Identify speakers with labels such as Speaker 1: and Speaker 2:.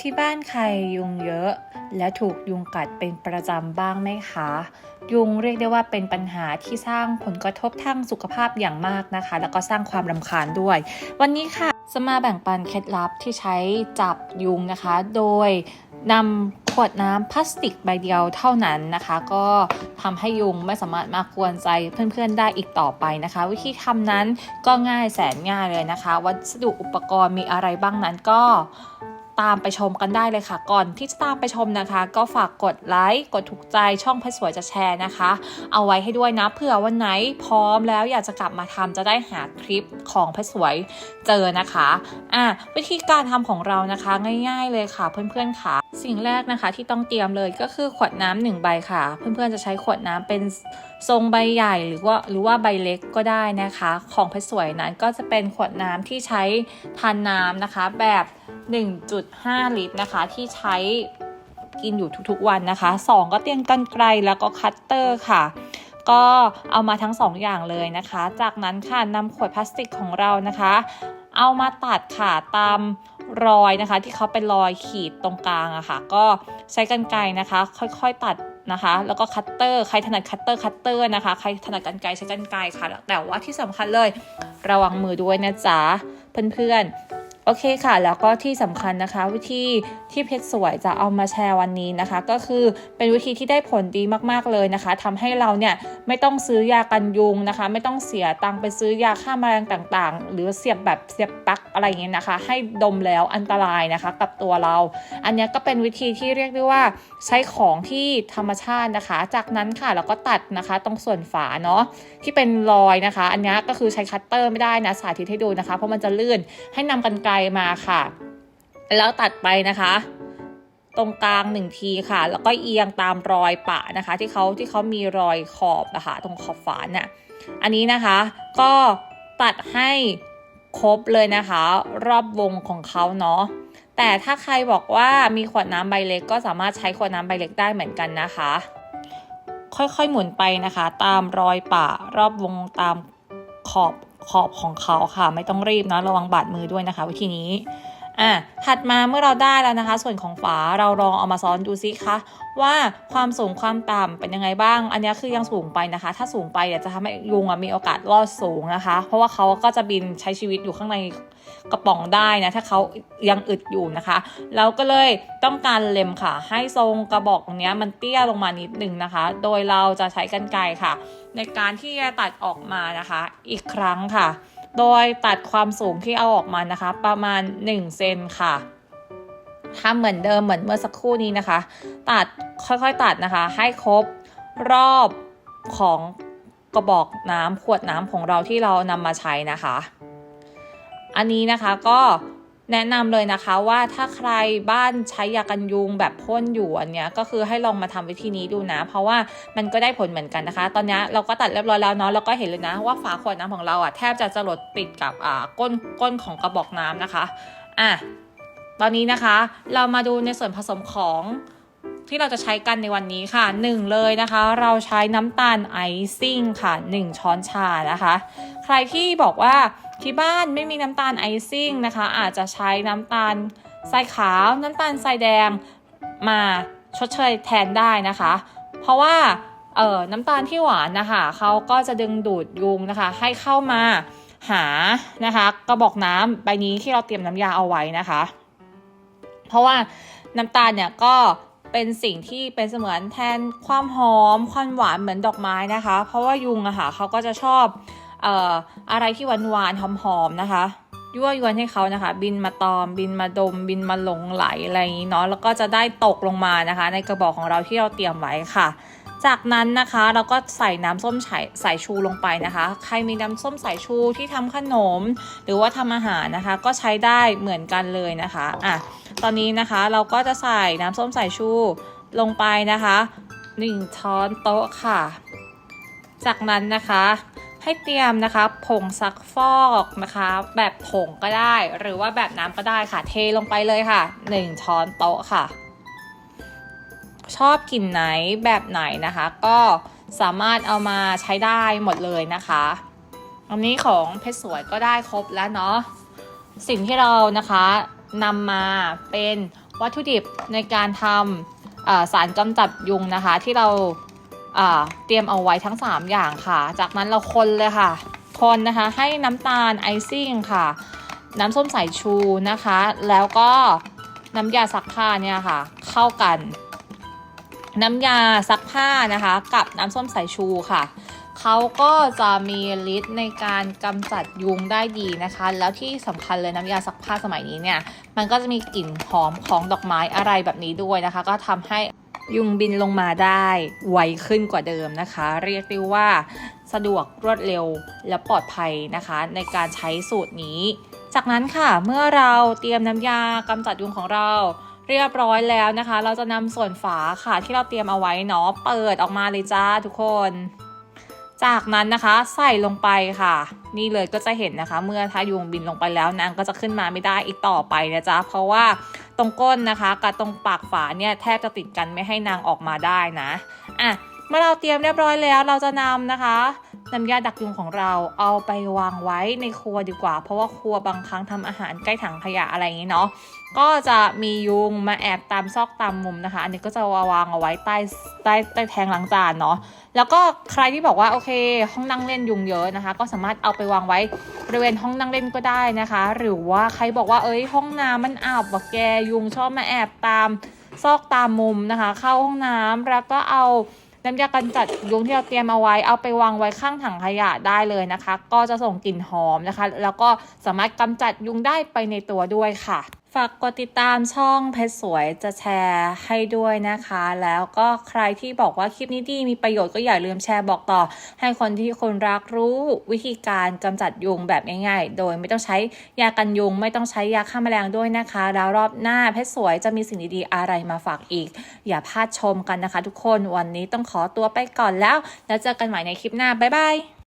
Speaker 1: ที่บ้านใครยุงเยอะ และถูกยุงกัดเป็นประจำบ้างไหมคะ ยุงเรียกได้ว่าเป็นปัญหาที่สร้างผลกระทบทางสุขภาพอย่างมากนะคะ แล้วก็สร้างความรำคาญด้วย วันนี้ค่ะจะมาแบ่งปันเคล็ดลับที่ใช้จับยุงนะคะ โดยนำขวดน้ำพลาสติกใบเดียวเท่านั้นนะคะ ก็ทำให้ยุงไม่สามารถมากวนใจเพื่อนๆได้อีกต่อไปนะคะ วิธีทำนั้นก็ง่ายแสนง่ายเลยนะคะ วัสดุอุปกรณ์มีอะไรบ้างนั้นก็ ตามไปชมกันได้เลยค่ะ ก่อนที่จะตามไปชมนะคะ ก็ฝากกดไลค์กดถูกใจช่องเพชรสวยจะแชร์นะคะ เอาไว้ให้ด้วยนะเผื่อวันไหนพร้อมแล้วอยากจะกลับมาทำจะได้หาคลิปของเพชรสวยเจอนะคะอะวิธีการทำของเรานะคะง่าย ๆเลยค่ะ เพื่อนๆค่ะ สิ่งแรกนะคะที่ต้องเตรียมเลยก็คือขวดน้ำหนึ่งใบค่ะ เพื่อนๆจะใช้ขวดน้ำเป็นทรงใบใหญ่หรือว่าหรือว่าใบเล็กก็ได้นะคะ ของเพชรสวยนั้นก็จะเป็นขวดน้ำที่ใช้ทานน้ำนะคะแบบ 1.5 ลิตรนะคะ ที่ใช้กินอยู่ทุกๆวันนะคะ 2 ก็เตียมกันไกลแล้วก็คัตเตอร์ค่ะก็เอามาทั้ง 2 อย่างเลยนะคะ จากนั้นค่ะนำขวดพลาสติกของเรานะคะ เอามาตัดค่ะตามรอยนะคะ ที่เขาเป็นรอยขีดตรงกลางอะค่ะ ก็ใช้กันไกรนะคะ ค่อยๆตัดนะคะ แล้วก็คัตเตอร์ใครถนัดคัตเตอร์คัตเตอร์นะคะใครถนัดกันไกรใช้กันไกรค่ะ แต่ว่าที่สำคัญเลยระวังมือด้วยนะจ๊ะเพื่อนๆ โอเคค่ะ แล้วก็ที่สำคัญนะคะ วิธีที่เพชรสวยจะเอามาแชร์วันนี้นะคะ ก็คือเป็นวิธีที่ได้ผลดีมากๆเลยนะคะทำให้เราเนี่ยไม่ต้องซื้อยากันยุงนะคะ ไม่ต้องเสียตังค์ไปซื้อยาฆ่าแมลงต่างๆ หรือเสียบแบบเสียบปลั๊กอะไรอย่างเงี้ยนะคะ ให้ดมแล้วอันตรายนะคะ กับตัวเรา อันนี้ก็เป็นวิธีที่เรียกได้ว่าใช้ของที่ธรรมชาตินะคะ จากนั้นค่ะเราก็ตัดนะคะตรงส่วนฝาเนาะที่เป็นรอยนะคะ อันนี้ก็คือใช้คัตเตอร์ไม่ได้นะสาธิตให้ดูนะคะ เพราะมันจะลื่นให้นำกันไกรมาค่ะ แล้วตัดไปนะคะ ตรงกลางหนึ่งทีค่ะ แล้วก็เอียงตามรอยปะนะคะ ที่เขาที่เขามีรอยขอบนะคะตรงขอบฝาเนี่ยอันนี้นะคะก็ตัดให้ครบเลยนะคะ รอบวงของเขาเนาะแต่ถ้าใครบอกว่ามีขวดน้ำใบเล็ก ก็สามารถใช้ขวดน้ำใบเล็กได้เหมือนกันนะคะ ค่อยๆหมุนไปนะคะ ตามรอยปะรอบวงตามขอบ ขอบของเขาค่ะ ไม่ต้องรีบนะระวังบาดมือด้วยนะคะ วิธีนี้ อะถัดมาเมื่อเราได้แล้วนะคะ ส่วนของฝาเราลองเอามาซ้อนดูซิคะว่าความสูงความต่ำเป็นยังไงบ้าง อันนี้คือยังสูงไปนะคะ ถ้าสูงไปเดี๋ยวจะทำให้ยุงมีโอกาสรอดสูงนะคะ เพราะว่าเขาก็จะบินใช้ชีวิตอยู่ข้างในกระป๋องได้นะ ถ้าเขายังอึดอยู่นะคะ เราก็เลยต้องการเล็มค่ะ ให้ทรงกระบอกตรงเนี้ยมันเตี้ยลงมานิดหนึ่งนะคะ โดยเราจะใช้กันไกรค่ะ ในการที่จะตัดออกมานะคะ อีกครั้งค่ะ โดยตัดความสูงที่เอาออกมานะคะ ประมาณ 1 เซนค่ะทำเหมือนเดิมเหมือนเมื่อสักครู่นี้นะคะ ตัดค่อยๆตัดนะคะ ให้ครบรอบของกระบอกน้ำขวดน้ำของเราที่เรานำมาใช้นะคะ อันนี้นะคะก็ แนะนำเลยนะคะว่าถ้าใครบ้านใช้ยากันยุงแบบพ่นอยู่อันเนี้ยก็คือให้ลองมาทำวิธีนี้ดูนะ เพราะว่ามันก็ได้ผลเหมือนกันนะคะ ตอนนี้เราก็ตัดเรียบร้อยแล้วเนาะเราก็เห็นเลยนะว่าฝาขวดน้ำของเราอะแทบจะจะหลดติดกับอ่าก้นก้นของกระบอกน้ำนะคะอะตอนนี้นะคะ เรามาดูในส่วนผสมของที่เราจะใช้กันในวันนี้ค่ะหนึ่งเลยนะคะ เราใช้น้ำตาลไอซิ่งค่ะหนึ่งช้อนชานะคะ ใครที่บอกว่า ที่บ้านไม่มีน้ำตาลไอซิ่งนะคะ อาจจะใช้น้ำตาลทรายขาว น้ำตาลทรายแดงมาชดเชยแทนได้นะคะ เพราะว่าเอ่อน้ำตาลที่หวานนะคะเขาก็จะดึงดูดยุงนะคะ ให้เข้ามาหานะคะกระบอกน้ำใบนี้ที่เราเตรียมน้ำยาเอาไว้นะคะ เพราะว่าน้ำตาลเนี่ยก็เป็นสิ่งที่เป็นเสมือนแทนความหอมความหวานเหมือนดอกไม้นะคะ เพราะว่ายุงอะค่ะเขาก็จะชอบ เอ่ออะไรที่หวานหวานๆหอมๆนะคะยั่วยวนให้เขานะคะ บินมาตอม บินมาดม บินมาหลงไหลอะไรอย่างนี้เนาะแล้วก็จะได้ตกลงมานะคะ ในกระบอกของเราที่เราเตรียมไว้ค่ะ จากนั้นนะคะเราก็ใส่น้ำส้มสายสายชูลงไปนะคะ ใครมีน้ำส้มสายชูที่ทำขนม หรือว่าทำอาหารนะคะ ก็ใช้ได้เหมือนกันเลยนะคะอะตอนนี้นะคะเราก็จะใส่น้ำส้มสายชูลงไปนะคะ 1 ช้อนโต๊ะค่ะ จากนั้นนะคะ ให้เตรียมนะคะผงซักฟอกนะคะ แบบผงก็ได้ หรือว่าแบบน้ำก็ได้ค่ะ เทลงไปเลยค่ะ 1 ช้อนโต๊ะค่ะ ชอบกลิ่นไหนแบบไหนนะคะ ก็สามารถเอามาใช้ได้หมดเลยนะคะอันนี้ของเพชรสวยก็ได้ครบแล้วเนาะสิ่งที่เรานะคะนำมาเป็นวัตถุดิบในการทำสารกำจัดยุงนะคะ ที่เรา เตรียมเอาไว้ทั้ง 3 อย่างค่ะ จากนั้นเราคนเลยค่ะ คนนะคะให้น้ำตาลไอซิ่งค่ะ น้ำส้มสายชูนะคะ แล้วก็น้ำยาซักผ้าเนี่ยค่ะ เข้ากัน น้ำยาซักผ้านะคะ กับน้ำส้มสายชูค่ะเขาก็จะมีฤทธิ์ในการกำจัดยุงได้ดีนะคะ แล้วที่สำคัญเลยน้ำยาซักผ้าสมัยนี้เนี่ย มันก็จะมีกลิ่นหอมของดอกไม้อะไรแบบนี้ด้วยนะคะ ก็ทำให้ ยุงบินลงมาได้ไวขึ้นกว่าเดิมนะคะ เรียกได้ว่าสะดวกรวดเร็วและปลอดภัยนะคะ ในการใช้สูตรนี้ จากนั้นค่ะเมื่อเราเตรียมน้ำยากำจัดยุงของเราเรียบร้อยแล้วนะคะ เราจะนำส่วนฝาค่ะที่เราเตรียมเอาไว้เนาะเปิดออกมาเลยจ้าทุกคน จากนั้นนะคะใส่ลงไปค่ะ นี่เลยก็จะเห็นนะคะ เมื่อถ้ายุงบินลงไปแล้วนางก็จะขึ้นมาไม่ได้อีกต่อไปนะจ๊ะเพราะว่า ตรงก้นนะคะ กับตรงปากฝาเนี่ยแทบจะติดกันไม่ให้นางออกมาได้นะอะ เมื่อเราเตรียมเรียบร้อยแล้วเราจะนำนะคะน้ำยาดักยุงของเราเอาไปวางไว้ในครัวดีกว่า เพราะว่าครัวบางครั้งทำอาหารใกล้ถังขยะอะไรอย่างนี้เนาะก็จะมียุงมาแอบตามซอกตามมุมนะคะ อันนี้ก็จะวางเอาไว้ใต้ใต้ใต้แทงล้างจานเนาะแล้วก็ใครที่บอกว่าโอเค ห้องนั่งเล่นยุงเยอะนะคะ ก็สามารถเอาไปวางไว้บริเวณห้องนั่งเล่นก็ได้นะคะ หรือว่าใครบอกว่าเอ้ยห้องน้ำมันอาบว่ะแกยุงชอบมาแอบตามซอกตามมุมนะคะ เข้าห้องน้ำแล้วก็เอา น้ำยากำจัดยุงที่เราเตรียมเอาไว้เอาไปวางไว้ข้างถังขยะได้เลยนะคะ ก็จะส่งกลิ่นหอมนะคะ แล้วก็สามารถกำจัดยุงได้ไปในตัวด้วยค่ะ ฝากกดติดตามช่องเพชรสวยจะแชร์ให้ด้วยนะคะ แล้วก็ใครที่บอกว่าคลิปนี้ดีมีประโยชน์ก็อย่าลืมแชร์บอกต่อ ให้คนที่คนรักรู้วิธีการกำจัดยุงแบบง่ายๆ โดยไม่ต้องใช้ยากันยุง ไม่ต้องใช้ยาฆ่าแมลงด้วยนะคะ แล้วรอบหน้าเพชรสวยจะมีสิ่งดีๆอะไรมาฝากอีก อย่าพลาดชมกันนะคะ ทุกคนวันนี้ต้องขอตัวไปก่อนแล้ว แล้วเจอกันใหม่ในคลิปหน้าบ๊ายบาย